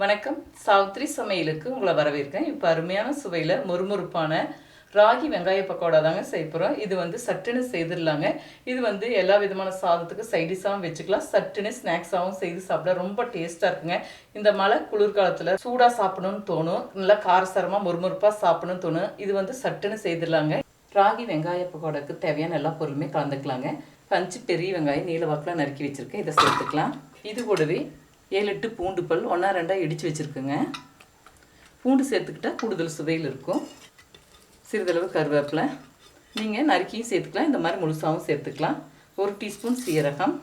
வணக்கம். சாவித்ரி சமையலுக்கு உங்களை வரவேற்கேன் இப்போ அருமையான சுவையில் மொறுமொறுப்பான ராகி வெங்காய பக்கோடா தாங்க செய்ய போகிறோம் இது வந்து சட்டுன்னு செய்திடலாங்க. இது வந்து எல்லா விதமான சாதத்துக்கு சைடிஷாகவும் வச்சுக்கலாம். சட்டுன்னு ஸ்நாக்ஸாகவும் செய்து சாப்பிட ரொம்ப டேஸ்ட்டாக இருக்குங்க. இந்த மழை குளிர்காலத்தில் சூடாக சாப்பிடணும்னு தோணும். நல்லா காரசாரமாக மொறுமொறுப்பாக சாப்பிடணும்னு தோணும். இது வந்து சட்டுன்னு செய்திடலாங்க. ராகி வெங்காய பக்கோடாக்கு தேவையான எல்லா பொருளுமே கலந்துக்கலாங்க. பஞ்சு பெரிய வெங்காயம் நீல வாக்கில் நறுக்கி வச்சுருக்கேன். இதை சேர்த்துக்கலாம். இது கூடவே ஏழு எட்டு பூண்டு பல் ஒன்றா ரெண்டாக இடித்து வச்சுருக்குங்க. பூண்டு சேர்த்துக்கிட்டா கூடுதல் சுவையில் இருக்கும். சிறிதளவு கருவேப்பிலை. நீங்கள் நறுக்கியும் சேர்த்துக்கலாம். இந்த மாதிரி முழுசாகவும் சேர்த்துக்கலாம். ஒரு டீஸ்பூன் சீரகம்.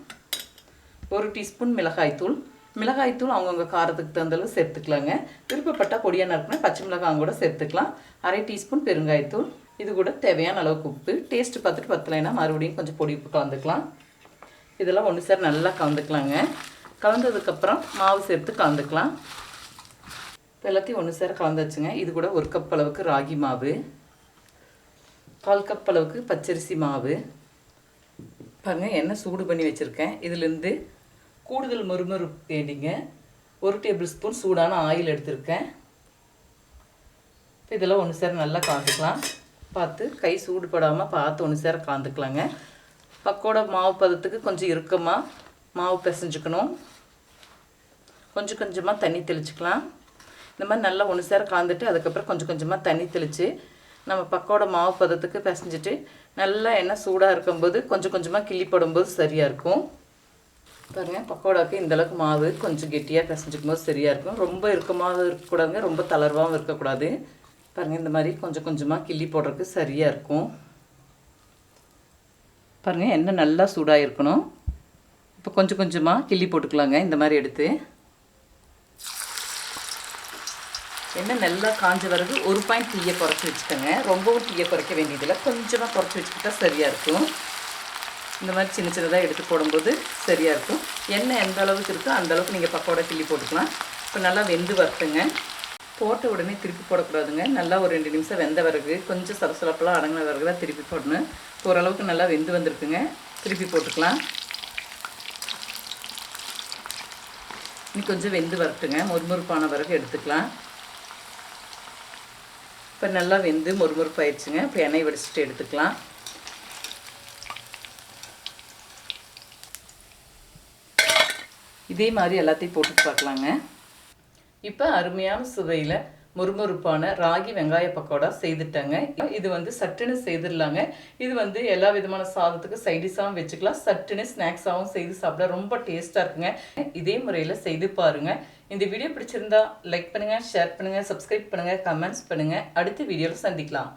ஒரு டீஸ்பூன் மிளகாய்த்தூள் மிளகாய்த்தூள் அவங்கவுங்க காரத்துக்கு தகுந்தளவு சேர்த்துக்கலாங்க. விருப்பப்பட்டால் பொடியாக நறுக்குனா பச்சை மிளகாய் கூட சேர்த்துக்கலாம். அரை டீஸ்பூன் பெருங்காயத்தூள் இது கூட தேவையான அளவுக்கு உப்பு. டேஸ்ட்டு பார்த்துட்டு பத்தலைன்னா மறுபடியும் கொஞ்சம் பொடி உப்பு கலந்துக்கலாம். இதெல்லாம் ஒன்று சார் நல்லா கலந்துக்கலாங்க. கலந்ததுக்கப்புறம் மாவு சேர்த்து கலந்துக்கலாம். இப்போ எல்லாத்தையும் ஒன்று சேர கலந்தாச்சுங்க. இது கூட ஒரு கப் அளவுக்கு ராகி மாவு. கால் கப் அளவுக்கு பச்சரிசி மாவு. பாருங்கள் எண்ணெய் சூடு பண்ணி வச்சுருக்கேன். இதுலேருந்து கூடுதல் மொறுமொறு வேண்டிங்க ஒரு டேபிள் ஸ்பூன் சூடான ஆயில் எடுத்திருக்கேன். இப்போ இதெல்லாம் ஒன்று சேர நல்லா கலந்துக்கலாம். பார்த்து கை சூடு படாமல் பார்த்து ஒன்று சேர கலந்துக்கலாங்க. பக்கோடா மாவு பதத்துக்கு கொஞ்சம் இறுக்கமாக மாவு பிசைஞ்சுக்கணும். கொஞ்சம் கொஞ்சமாக தண்ணி தெளிச்சுக்கலாம். இந்த மாதிரி நல்லா ஒன்று சேர கலந்துட்டு அதுக்கப்புறம் கொஞ்சம் கொஞ்சமாக தண்ணி தெளித்து நம்ம பக்கோட மாவு பதத்துக்கு பிசைஞ்சிட்டு நல்லா எண்ணெய் சூடாக இருக்கும்போது கொஞ்சம் கொஞ்சமாக கிள்ளி போடும்போது சரியாக இருக்கும். பாருங்கள் பக்கோடாவுக்கு இந்தளவுக்கு மாவு கொஞ்சம் கெட்டியாக பிசைஞ்சிக்கும் போது சரியாக இருக்கும். ரொம்ப இறுக்கமாகவும் இருக்கக்கூடாதுங்க ரொம்ப தளர்வாகவும் இருக்கக்கூடாது. பாருங்கள் இந்த மாதிரி கொஞ்சம் கொஞ்சமாக கிள்ளி போடுறதுக்கு சரியாக இருக்கும். பாருங்கள் எண்ணெய் நல்லா சூடாக இருக்கணும். இப்போ கொஞ்சம் கொஞ்சமாக கிள்ளி போட்டுக்கலாங்க இந்த மாதிரி எடுத்து. எண்ணெய் நல்லா காஞ்ச பிறகு ஒரு பாயிண்ட் தீயை குறைச்சி வச்சுக்கோங்க. ரொம்பவும் தீயை குறைக்க வேண்டியதில்லை. கொஞ்சமாக குறைச்சி வச்சுக்கிட்டா சரியாக இருக்கும். இந்த மாதிரி சின்ன சின்னதாக எடுத்து போடும்போது சரியாக இருக்கும். எண்ணெய் எந்த அளவுக்கு இருக்கோ அந்த அளவுக்கு நீங்கள் பக்கோடா கிள்ளி போட்டுக்கலாம். இப்போ நல்லா வெந்து வறுத்துங்க போட்ட உடனே திருப்பி போடக்கூடாதுங்க. நல்லா ஒரு ரெண்டு நிமிஷம் வெந்த பிறகு கொஞ்சம் சலசலப்பெல்லாம் அடங்கின பிறகு தான் திருப்பி போடணும். இப்போ ஓரளவுக்கு நல்லா வெந்து வந்திருக்குங்க. திருப்பி போட்டுக்கலாம். இன்னும் கொஞ்சம் வெந்து வரட்டுங்க. மொறுமொறுப்பான பிறகு எடுத்துக்கலாம். இப்போ நல்லா வெந்து மொறுமொறுப்பு ஆயிடுச்சுங்க இப்போ எண்ணெய் வடிச்சிட்டு எடுத்துக்கலாம். இதே மாதிரி எல்லாத்தையும் போட்டு பார்க்கலாங்க. இப்போ அருமையான சுவையில் முறுமுறுப்பான ராகி வெங்காய பக்கோடா செய்துட்டேங்க. இது வந்து சட்டுன்னு செய்திடலாங்க. இது வந்து எல்லா விதமான சாதத்துக்கு சைடிஷாகவும் வச்சுக்கலாம். சட்டுன்னு ஸ்நாக்ஸாகவும் செய்து சாப்பிட ரொம்ப டேஸ்ட்டாக இருக்குங்க. இதே முறையில் செய்து பாருங்கள் இந்த வீடியோ பிடிச்சிருந்தா லைக் பண்ணுங்கள் ஷேர் பண்ணுங்கள் சப்ஸ்கிரைப் பண்ணுங்கள் கமெண்ட்ஸ் பண்ணுங்கள் அடுத்த வீடியோவில் சந்திக்கலாம்.